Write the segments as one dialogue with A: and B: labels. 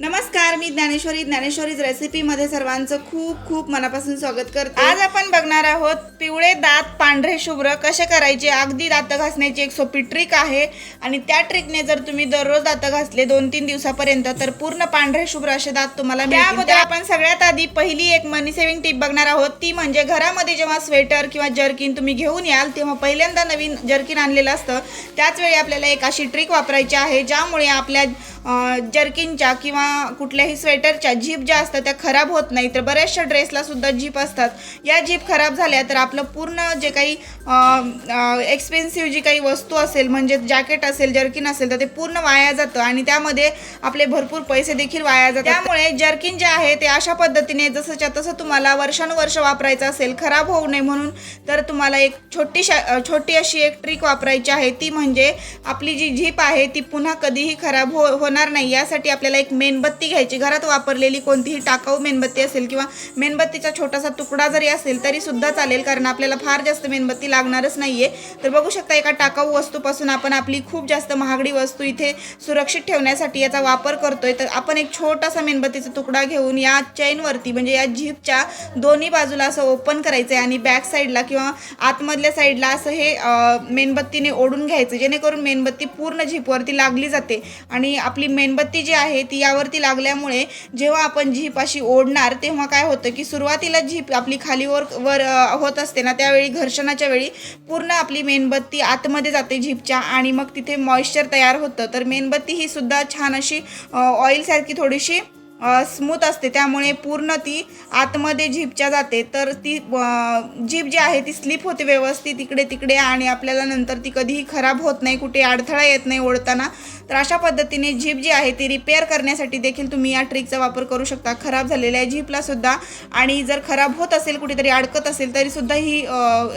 A: नमस्कार मी ज्ञानेश्वरी. ज्ञानेश्वरीज रेसिपीमध्ये सर्वांचं खूप खूप मनापासून स्वागत करते. आज आपण बघणार आहोत पिवळे दात पांढरे शुभ्र कसे करायचे? अगदी दात घासण्याची एक सोपी ट्रिक आहे. आणि त्या ट्रिकने जर तुम्ही दररोज दात घासले दोन तीन दिवसापर्यंत तर पूर्ण पांढरे शुभ्र असे दात तुम्हाला त्याबद्दल आपण सगळ्यात आधी पहिली एक मनी सेव्हिंग टिप बघणार आहोत. ती म्हणजे घरामध्ये जेव्हा स्वेटर किंवा जर्किन तुम्ही घेऊन याल तेव्हा पहिल्यांदा नवीन जर्किन आणलेलं असतं. त्याच वेळी आपल्याला एक अशी ट्रिक वापरायची आहे ज्यामुळे आपल्या जर्किनच्या किंवा कुठल्याही स्वेटरच्या झीप ज्या असतात त्या खराब होत नाही तर बऱ्याचशा ड्रेसला सुद्धा झीप असतात. या झीप खराब झाल्या तर आपलं पूर्ण जे काही एक्सपेन्सिव्ह जी काही वस्तू असेल म्हणजे जॅकेट असेल जर्किन असेल तर ते पूर्ण वाया जातं आणि त्यामध्ये आपले भरपूर पैसे देखील वाया जातात. त्यामुळे जर्किन जे आहे ते अशा पद्धतीने जसंच्या तसं तुम्हाला वर्षानुवर्ष वापरायचं असेल खराब होऊ नये म्हणून तर तुम्हाला एक छोटीशा छोटी अशी एक ट्रिक वापरायची आहे. ती म्हणजे आपली जी झीप आहे ती पुन्हा कधीही खराब हो होणार नाही. यासाठी आपल्याला एक मेणबत्ती घ्यायची. घरात वापरलेली कोणतीही टाकाऊ मेणबत्ती असेल किंवा मेणबत्तीचा छोटासा तुकडा जरी असेल तरी सुद्धा चालेल कारण आपल्याला फार जास्त मेणबत्ती लागणारच नाहीये. तर बघू शकता एका टाकाऊ वस्तूपासून आपण आपली खूप जास्त महागडी वस्तू इथे सुरक्षित ठेवण्यासाठी याचा वापर करतोय. तर आपण एक छोटासा मेणबत्तीचा तुकडा घेऊन या चैनवरती म्हणजे या झीपच्या दोन्ही बाजूला असं ओपन करायचं आहे आणि बॅक साईडला किंवा आतमधल्या साईडला असं हे मेणबत्तीने ओढून घ्यायचं. जेणेकरून मेणबत्ती पूर्ण झीपवरती लागली जाते आणि आपली आपली मेणबत्ती जी आहे ती यावरती लागल्यामुळे जेव्हा आपण झीप अशी ओढणार तेव्हा काय होतं की सुरुवातीला झीप आपली खाली वर वर होत असते ना त्यावेळी घर्षणाच्या वेळी पूर्ण आपली मेणबत्ती आतमध्ये जाते झीपच्या आणि मग तिथे मॉइश्चर तयार होतं. तर मेणबत्ती ही सुद्धा छान अशी ऑइलसारखी थोडीशी स्मूथ असते. त्यामुळे पूर्ण ती आतमध्ये झीपच्या जाते. तर ती झीप जी आहे ती स्लिप होते व्यवस्थित इकडे तिकडे आणि आपल्याला नंतर ती कधीही खराब होत नाही कुठे अडथळा येत नाही ओढताना. तर अशा पद्धतीने झीप जी आहे ती रिपेअर करण्यासाठी देखील तुम्ही या ट्रिकचा वापर करू शकता. खराब झालेल्या झीपला सुद्धा आणि जर खराब होत असेल कुठेतरी अडकत असेल तरीसुद्धा ही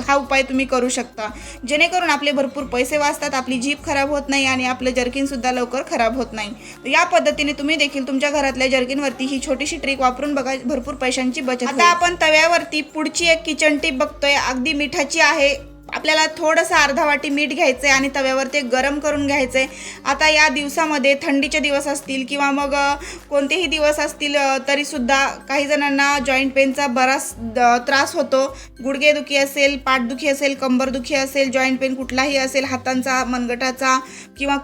A: हा उपाय तुम्ही करू शकता. जेणेकरून आपले भरपूर पैसे वाचतात आपली झीप खराब होत नाही आणि आपलं जर्किनसुद्धा लवकर खराब होत नाही. तर या पद्धतीने तुम्ही देखील तुमच्या घरातल्या जर्किनवरती ही छोटीशी ट्रिक वापरून बघा भरपूर पैशांची बचत आता आपण तव्यावरती पुढची एक किचन टिप बघतोय. अगदी मिठाची आहे. आपल्याला थोडंसं अर्धा वाटी मीठ घ्यायचं आहे आणि तव्यावर ते गरम करून घ्यायचं आहे आता या दिवसामध्ये थंडीचे दिवस असतील किंवा मग कोणतेही दिवस असतील तरीसुद्धा काही जणांना जॉईंट पेनचा बराच त्रास होतो. गुडघेदुखी असेल पाठदुखी असेल कंबरदुखी असेल जॉईंट पेन कुठलाही असेल हातांचा मनगटाचा किंवा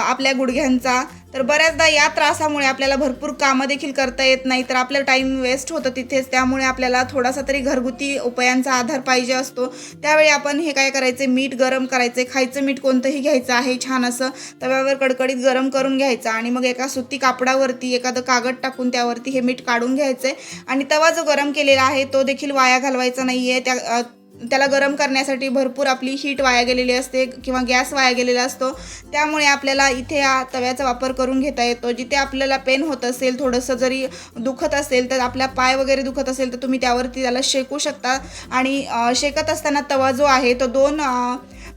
A: आपल्या गुडघ्यांचा. तर बऱ्याचदा या त्रासामुळे आपल्याला भरपूर कामं देखील करता येत नाही तर आपलं टाईम वेस्ट होतं तिथेच. त्यामुळे आपल्याला थोडासा तरी घरगुती उपायांचा आधार पाहिजे असतो. त्यावेळी आपण हे काय करायचे? मीठ गरम करायचे. खायचं मीठ कोणतंही घ्यायचं आहे छान असं. तव्यावर कडकडीत गरम करून घ्यायचं आणि मग एका सुती कापडावरती एखादं कागद टाकून त्यावरती हे मीठ काढून घ्यायचं. आणि तवा जो गरम केलेला आहे तो देखील वाया घालवायचा नाही आहे त्या त्याला गरम करण्यासाठी भरपूर आपली हीट वाया गेलेली असते किंवा गॅस वाया गेलेला असतो. त्यामुळे आपल्याला इथे या तव्याचा वापर करून घेता येतो. जिथे आपल्याला पेन होत असेल थोडंसं जरी दुखत असेल तर आपल्या पाय वगैरे दुखत असेल तर तुम्ही त्यावरती त्याला शेकू शकता. आणि शेकत असताना तवा जो आहे तो दोन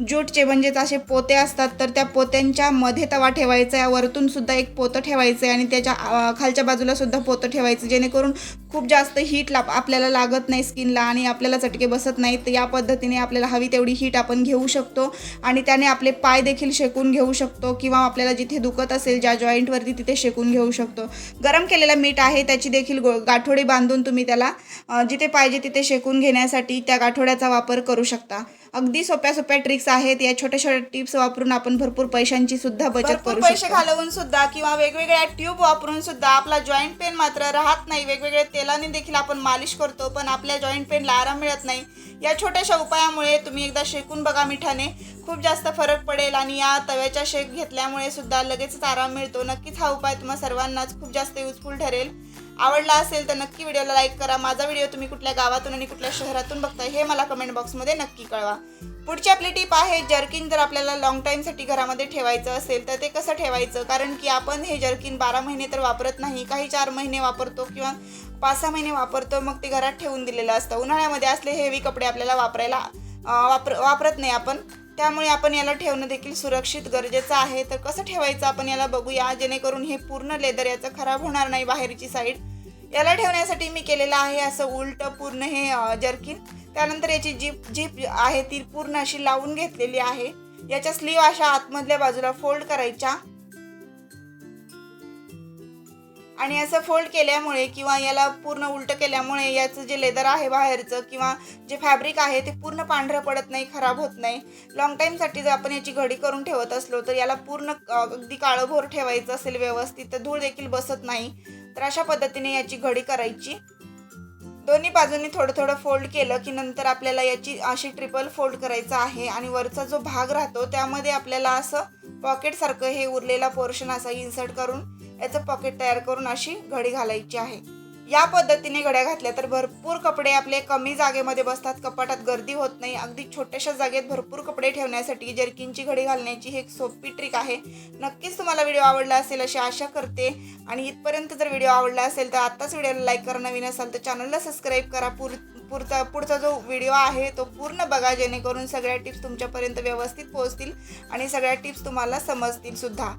A: ज्यूटचे म्हणजेच असे पोते असतात तर त्या पोत्यांच्या मध्ये तवा ठेवायचा आहे. वरतून सुद्धा एक पोतं ठेवायचं आहे आणि त्याच्या खालच्या बाजूला सुद्धा पोतं ठेवायचं जेणेकरून खूप जास्त हीट ला आपल्याला लागत नाही स्किनला आणि आपल्याला चटके बसत नाहीत. तर या पद्धतीने आपल्याला हवी तेवढी हीट आपण घेऊ शकतो आणि त्याने आपले पाय देखील शेकून घेऊ शकतो किंवा आपल्याला जिथे दुखत असेल ज्या जॉईंटवरती तिथे शेकून घेऊ शकतो. गरम केलेलं मीठ आहे त्याची देखील गो गाठोडी बांधून तुम्ही त्याला जिथे पाहिजे तिथे शेकून घेण्यासाठी त्या गाठोड्याचा वापर करू शकता. अगदी सोप्या सोप्या ट्रिक्स आहेत. या छोट्या छोट्या टिप्स वापरून आपण भरपूर पैशांची सुद्धा बचत करू पैसे घालवून सुद्धा किंवा वेगवेगळ्या ट्यूब वापरून सुद्धा आपला जॉईंट पेन मात्र राहत नाही. वेगवेगळ्या तेलाने देखील आपण मालिश करतो पण आपल्या जॉईंट पेनला आराम मिळत नाही. या छोट्याशा उपायामुळे तुम्ही एकदा शेकून बघा मिठाने. खूप जास्त फरक पडेल आणि या तव्याच्या शेक घेतल्यामुळे सुद्धा लगेचच आराम मिळतो. नक्कीच हा उपाय तुम्हा सर्वांनाच खूप जास्त युजफुल ठरेल. आवडला असेल तर नक्की व्हिडिओला लाईक करा. माझा व्हिडिओ तुम्ही कुठल्या गावातून आणि कुठल्या शहरातून बघताय हे मला कमेंट बॉक्समध्ये नक्की कळवा. पुढची आपली टिप आहे जर्किन जर आपल्याला लॉंग टाईमसाठी घरामध्ये ठेवायचं असेल तर ते कसं ठेवायचं? कारण की आपण हे जर्किन बारा महिने तर वापरत नाही. काही चार महिने वापरतो किंवा पाच सहा महिने वापरतो मग ते घरात ठेवून दिलेलं असतं. उन्हाळ्यामध्ये असले हेवी कपडे आपल्याला वापरायला वापर वापरत नाही आपण. त्यामुळे आपण याला ठेवणं देखील सुरक्षित गरजेचं आहे. तर कसं ठेवायचं आपण याला बघूया जेणेकरून हे पूर्ण लेदर याचं खराब होणार नाही बाहेरची साईड याला ठेवण्यासाठी मी केलेलं आहे असं उलट पूर्ण हे जर्किन. त्यानंतर याची जीप जीप आहे ती पूर्ण अशी लावून घेतलेली आहे. याच्या स्लीव अशा आतमधल्या बाजूला फोल्ड करायच्या. आणि असं फोल्ड केल्यामुळे किंवा याला पूर्ण उलटं केल्यामुळे याचं जे लेदर आहे बाहेरचं किंवा जे फॅब्रिक आहे ते पूर्ण पांढरं पडत नाही खराब होत नाही. लॉंग टाईमसाठी जर आपण याची घडी करून ठेवत असलो तर याला पूर्ण अगदी काळंभोर ठेवायचं असेल व्यवस्थित तर धूळ देखील बसत नाही. तर अशा पद्धतीने याची घडी करायची. दोन्ही बाजूंनी थोडं थोडं फोल्ड केलं की नंतर आपल्याला याची अशी ट्रिपल फोल्ड करायचं आहे आणि वरचा जो भाग राहतो त्यामध्ये आपल्याला असं पॉकेटसारखं हे उरलेला पोर्शन असा इन्सर्ट करून याचं पॉकेट तयार करून अशी घडी घालायची आहे. या पद्धतीने घड्या घातल्या तर भरपूर कपडे आपले कमी जागेमध्ये बसतात. कपाटात गर्दी होत नाही. अगदी छोट्याशा जागेत भरपूर कपडे ठेवण्यासाठी जर्किनची घडी घालण्याची ही एक सोपी ट्रिक आहे. नक्कीच तुम्हाला व्हिडिओ आवडला असेल अशी आशा करते. आणि इथपर्यंत जर व्हिडिओ आवडला असेल तर आत्ताच व्हिडिओला लाईक करा. नवीन असाल तर चॅनलला सबस्क्राईब करा. पुर पुढचा पुढचा जो व्हिडिओ आहे तो पूर्ण बघा. जेणेकरून सगळ्या टिप्स तुमच्यापर्यंत व्यवस्थित पोहोचतील आणि सगळ्या टिप्स तुम्हाला समजतील सुद्धा.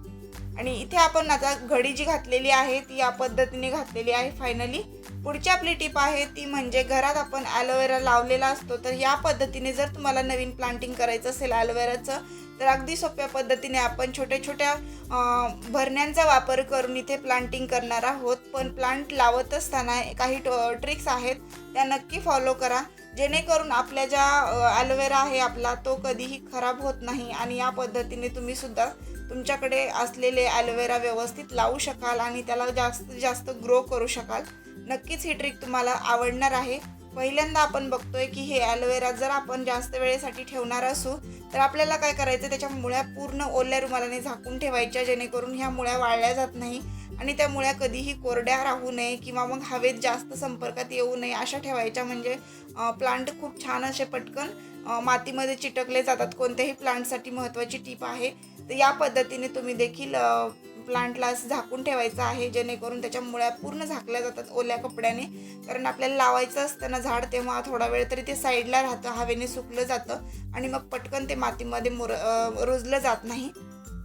A: आणि इथे आपण आता घडी जी घातलेली आहे ती या पद्धतीने घातलेली आहे फायनली पुढची आपली टिप आहे ती म्हणजे घरात आपण ॲलोवेरा लावलेला असतो तर या पद्धतीने जर तुम्हाला नवीन प्लांटिंग करायचं असेल ॲलोवेराचं तर अगदी सोप्या पद्धतीने आपण छोट्या छोट्या भरण्यांचा वापर करून इथे प्लांटिंग करणार आहोत. पण प्लांट लावत असताना काही ट्रिक्स आहेत त्या नक्की फॉलो करा. जेणेकरून आपल्या ज्या ॲलोवेरा आहे आपला तो कधीही खराब होत नाही आणि या पद्धतीने तुम्ही सुद्धा तुमच्याकडे असलेले ॲलोवेरा व्यवस्थित लावू शकाल आणि त्याला जास्तीत जास्त ग्रो करू शकाल. नक्कीच ही ट्रिक तुम्हाला आवडणार आहे. पहिल्यांदा आपण बघतोय की हे ॲलोवेरा जर आपण जास्त वेळेसाठी ठेवणार असू तर आपल्याला काय करायचं त्याच्या मुळ्या पूर्ण ओल्या रुमालाने झाकून ठेवायच्या जेणेकरून ह्या मुळ्या वाळल्या जात नाही आणि त्या मुळ्या कधीही कोरड्या राहू नये किंवा मग हवेत जास्त संपर्कात येऊ नये अशा ठेवायच्या. म्हणजे प्लांट खूप छान असे पटकन मातीमध्ये चिटकले जातात. कोणत्याही प्लांटसाठी महत्त्वाची टीप आहे. तर या पद्धतीने तुम्ही देखील प्लांटला असं झाकून ठेवायचं आहे जेणेकरून त्याच्या मुळ्या पूर्ण झाकल्या जातात ओल्या कपड्याने. कारण आपल्याला लावायचं असतं ना झाड तेव्हा थोडा वेळ तरी ते साईडला राहतं हवेने सुकलं जातं आणि मग पटकन ते मातीमध्ये मुर रुजलं जात नाही.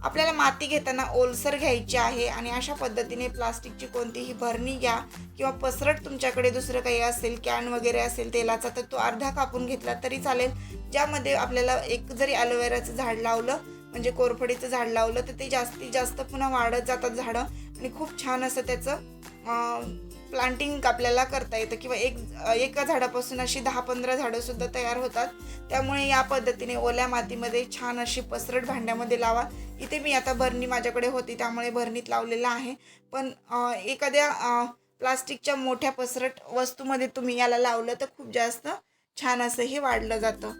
A: आपल्याला माती घेताना ओलसर घ्यायची आहे आणि अशा पद्धतीने प्लास्टिकची कोणतीही भरणी घ्या किंवा पसरट तुमच्याकडे दुसरं काही असेल कॅन वगैरे असेल तेलाचा तर तो अर्धा कापून घेतला तरी चालेल. ज्यामध्ये आपल्याला एक जरी ॲलोवेराचं झाड लावलं म्हणजे कोरफडीचं झाड लावलं तर ते जास्तीत जास्त पुन्हा वाढत जातात झाडं. आणि खूप छान असं त्याचं प्लांटिंग आपल्याला करता येतं किंवा एक एका झाडापासून अशी दहा पंधरा झाडंसुद्धा तयार होतात. त्यामुळे या पद्धतीने ओल्या मातीमध्ये छान अशी पसरट भांड्यामध्ये लावा. इथे मी आता भरणी माझ्याकडे होती त्यामुळे भरणीत लावलेलं आहे. पण एखाद्या प्लास्टिकच्या मोठ्या पसरट वस्तूमध्ये तुम्ही याला लावलं तर खूप जास्त छान असं हे वाढलं जातं.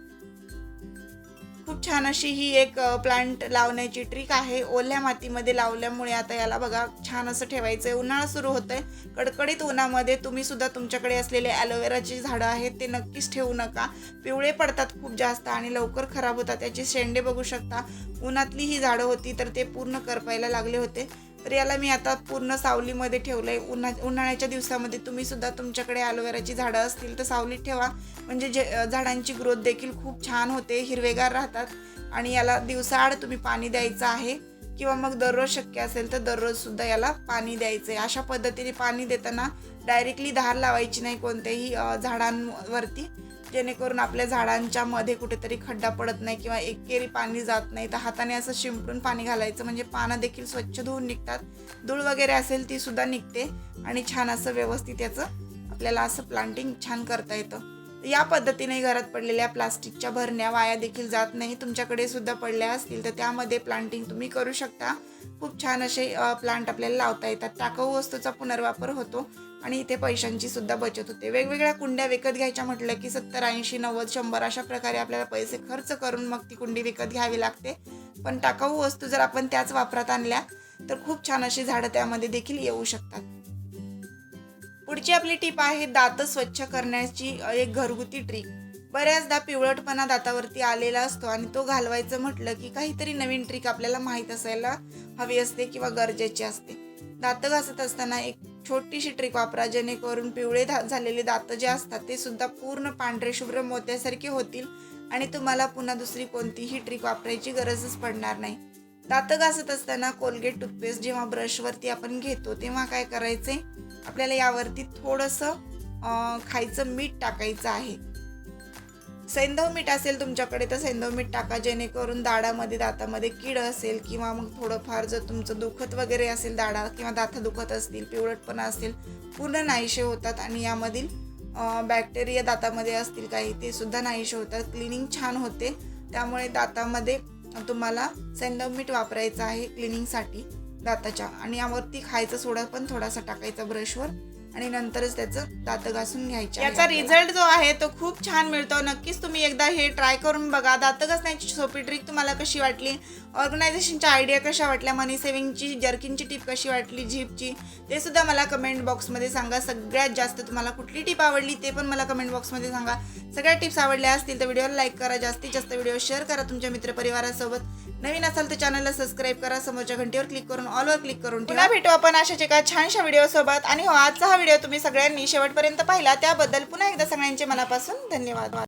A: खूप छान अशी ही एक प्लांट लावण्याची ट्रिक आहे. ओल्या मातीमध्ये लावल्यामुळे आता याला बघा छान असं ठेवायचं आहे उन्हाळा सुरू होत आहे कडकडीत उन्हामध्ये तुम्ही सुद्धा तुमच्याकडे असलेले ॲलोवेराची झाडं आहेत ते नक्कीच ठेवू नका. पिवळे पडतात खूप जास्त आणि लवकर खराब होतात. त्याचे शेंडे बघू शकता. उन्हातली ही झाडं होती तर ते पूर्ण करपायला लागले होते. तर याला मी आता पूर्ण सावलीमध्ये ठेवलं आहे उन्हा उन्हाळ्याच्या दिवसामध्ये तुम्ही सुद्धा तुमच्याकडे ॲलोवेराची झाडं असतील तर सावलीत ठेवा. म्हणजे जे झाडांची ग्रोथ देखील खूप छान होते हिरवेगार राहतात. आणि याला दिवसाआड तुम्ही पाणी द्यायचं आहे. किंवा मग दररोज शक्य असेल तर दररोज सुद्धा याला पाणी द्यायचं आहे अशा पद्धतीने पाणी देताना डायरेक्टली धार लावायची नाही कोणत्याही झाडांवरती. जेणेकरून आपल्या झाडांच्या मध्ये कुठेतरी खड्डा पडत नाही किंवा एकेरी पाणी जात नाही. तर हाताने असं शिंपडून पाणी घालायचं. म्हणजे पानं देखील स्वच्छ धुवून निघतात. धूळ वगैरे असेल ती सुद्धा निघते. आणि छान असं व्यवस्थित याचं आपल्याला असं प्लांटिंग छान करता येतं. या पद्धतीने घरात पडलेल्या प्लास्टिकच्या भरण्या वाया देखील जात नाही. तुमच्याकडे सुद्धा पडल्या असतील तर त्यामध्ये प्लांटिंग तुम्ही करू शकता. खूप छान असे प्लांट आपल्याला लावता येतात. टाकाऊ वस्तूचा पुनर्वापर होतो. आणि इथे पैशांची सुद्धा बचत होते. वेगवेगळ्या कुंड्या विकत घ्यायच्या म्हटलं की सत्तर ऐंशी नव्वद शंभर अशा प्रकारे आपल्याला पैसे खर्च करून मग ती कुंडी विकत घ्यावी लागते. पण टाकाऊ वस्तू जर आपण त्याच वापरात आणल्या तर खूप छान अशी झाडं त्यामध्ये देखील येऊ शकतात. पुढची आपली टीप आहे दात स्वच्छ करण्याची एक घरगुती ट्रिक. बऱ्याचदा पिवळटपणा दातावरती आलेला असतो आणि तो घालवायचं म्हटलं की काहीतरी नवीन ट्रिक आपल्याला माहीत असायला हवी असते किंवा गरजेची असते. दात घासत असताना एक छोटीशी ट्रिक वापरा जेणेकरून पिवळे धा झालेले दात जे असतात ते सुद्धा पूर्ण पांढरे शुभ्र मोत्यासारखे होतील आणि तुम्हाला पुन्हा दुसरी कोणतीही ट्रिक वापरायची गरजच पडणार नाही. दात घासत असताना कोलगेट टूथपेस्ट जेव्हा ब्रशवरती आपण घेतो तेव्हा काय करायचे? आपल्याला यावरती थोडंसं खायचं मीठ टाकायचं आहे. सैंधव मीठ असेल तुमच्याकडे तर सैंधव मीठ टाका जेणेकरून दाडामध्ये दातामध्ये कीड असेल किंवा मग थोडंफार जर तुमचं दुखत वगैरे असेल दाडा किंवा दात दुखत असतील पिवळटपणा असेल पूर्ण नाहीशे होतात आणि यामधील बॅक्टेरिया दातामध्ये असतील काही ते सुद्धा नाहीशे होतात. क्लिनिंग छान होते. त्यामुळे दातामध्ये तुम्हाला सैंधव मीठ वापरायचं आहे क्लिनिंगसाठी दाताच्या. आणि यावरती खायचा सोडा पण थोडासा टाकायचा ब्रशवर. आणि नंतरच त्याचं दात घासून घ्यायचे याचा रिझल्ट जो आहे तो खूप छान मिळतो. नक्कीच तुम्ही एकदा हे ट्राय करून बघा. दात घासण्याची सोपी ट्रिक तुम्हाला कशी वाटली? ऑर्गनायझेशनच्या आयडिया कशा वाटल्या? मनी सेव्हिंगची जर्किनची टीप कशी वाटली? झीपची ते सुद्धा मला कमेंट बॉक्समध्ये सांगा. सगळ्यात जास्त तुम्हाला कुठली टीप आवडली ते पण मला कमेंट बॉक्समध्ये सांगा. सगळ्या टिप्स आवडल्या असतील तर व्हिडिओला लाईक करा. जास्तीत जास्त व्हिडिओ शेअर करा तुमच्या मित्रपरिवारासोबत. नवीन असाल तर चॅनलला सबस्क्राईब करा. समोरच्या घंटीवर क्लिक करून ऑलवर क्लिक करून पुन्हा भेटू आपण अशाच एका छानशा व्हिडिओ सोबत. आणि हो आजचा हा व्हिडिओ तुम्ही सगळ्यांनी शेवटपर्यंत पाहिला. त्याबद्दल पुन्हा एकदा सगळ्यांचे मनापासून धन्यवाद.